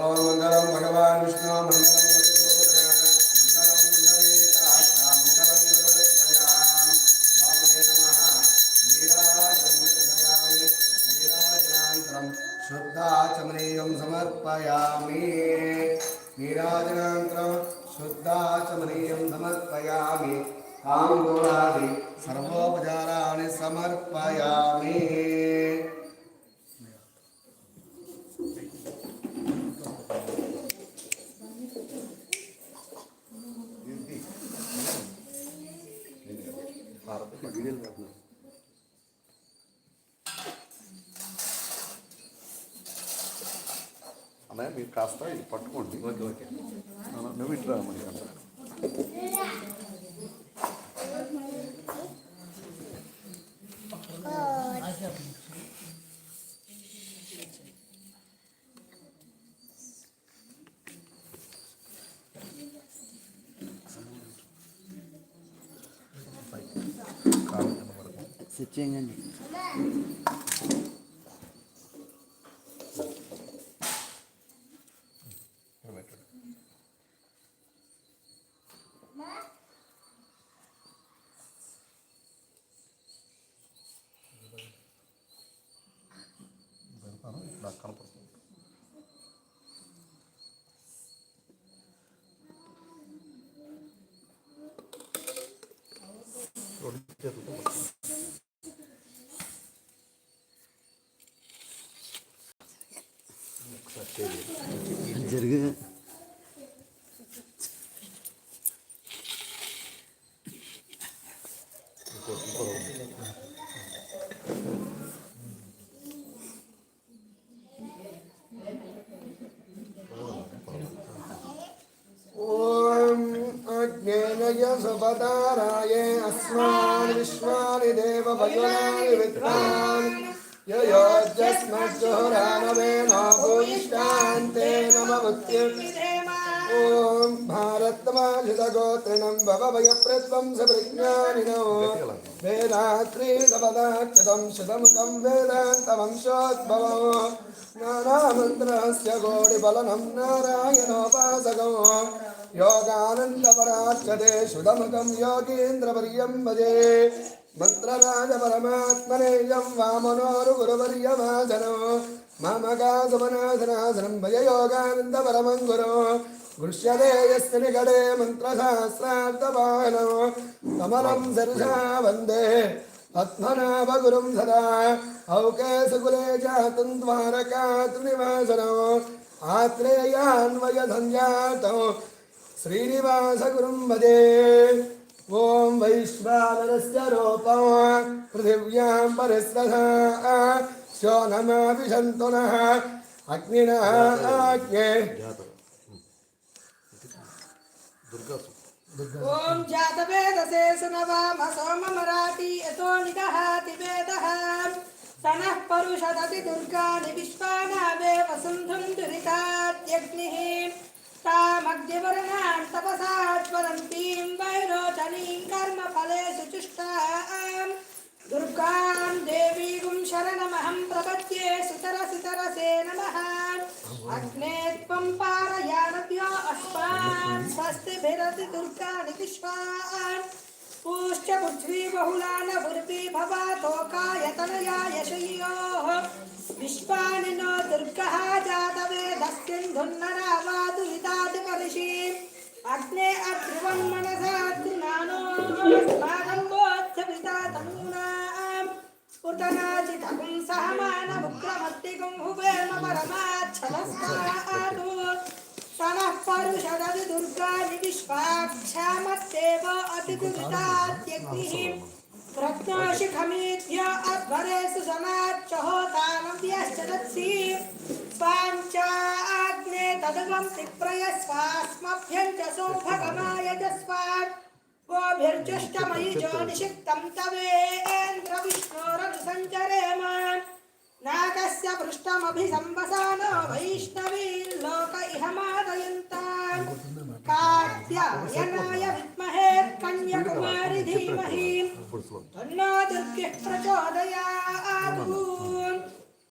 ఓం మంగళం భగవాన్ విష్ణు మంగళం శుద్ధాచమనీయం సమర్పయామి. నీరాజనాంతరం శుద్ధాచమనీయం సమర్పయామి. తాంబూలాది సర్వోపచారాన్ని సమర్పయామి. అన్నయ్య మీరు కాస్త ఇది పట్టుకోండి. Okay okay. నువ్వు ఇట్లా మరి Cecengan. இருக்குது सपदाराय अस्मान् विश्वानि देवभगवान् विद्वा ययोजस्मज्जुहुरानवेनो भूयिष्ठान्ते नममुच्यते ॐ भारतमाजितगोत्रिणं भवभयप्रध्वंसप्रज्ञानिनो वेदात्रीसपदाच्युतं श्रुतमुखं वेदान्तवंशोद्भवो नानामन्त्रस्य कोटिफलनं नारायणोपासकौ योगानन्दपराच्यते श्रुतमुखं योगीन्द्रवर्यं भजे मन्त्रराजपरमात्मने यं वामनोरुगुरुवर्यमासनो ममकासुमनासनासनं भय योगानन्दपरमं गुरो गृह्यते मंत्र निकटे मन्त्रशास्त्रार्थवानो कमलं सर्षा वंदे। पद्मनाभगुरुं सदा। औकेशकुले जातं द्वारकात्रिनिवासनो आत्रेयान्वयसञ्जातो श्रीनिवासगुरुं भजे। ॐ वैश्वानरस्य रूपा। पृथिव्यां परिस्रथा शो नमाविशन्तु नः। ॐ जातवेदसे सुनवाम सोम मराठी यतो निदहाति वेदः सनः परुषदति दुर्गाणि विश्वानावे वसुन्धुं दुरिताद्यग्निः तामग्निवर्णान् तपसा ज्वलन्तीं वैरोचनीं कर्मफलेषु चुष्टाम् दुर्गां देवीगुं शरणमहं प्रपद्ये सुतरसितरसे नमः। अग्ने पृथ्वी बहुलान भुर्वी भवातोकायतनया यशयोः विश्वानि नो दुर्गः जातवेदस्सिन्धुन्नरावादुरितादिपरिषि अग्ने अध्रुवं मनसा द्रुनानो स्मागम्बोऽध्यपिता तनूनाम् हुवेम परमाच्छलस्तातु। सनः परुषदति विश्वाक्षामत्तेव अतिदुरितात्यग्निः। अध्वरेषु जनाच्चहोतानव्यश्च दत्सि। स्वाञ्चाग्ने तदुगं तिप्रयस्वास्मभ्यं च सौभगमाय गोभिर्जुष्टमयि ज्योतिषिक्तं सञ्चरेमान्। नागस्य पृष्ठमभिसंवसानो वैष्णवीर्लोक इह मादयन्ताम् कात्यायनाय विद्महे कन्याकुमारि धीमहि तन्नो दुर्गः प्रचोदयात्।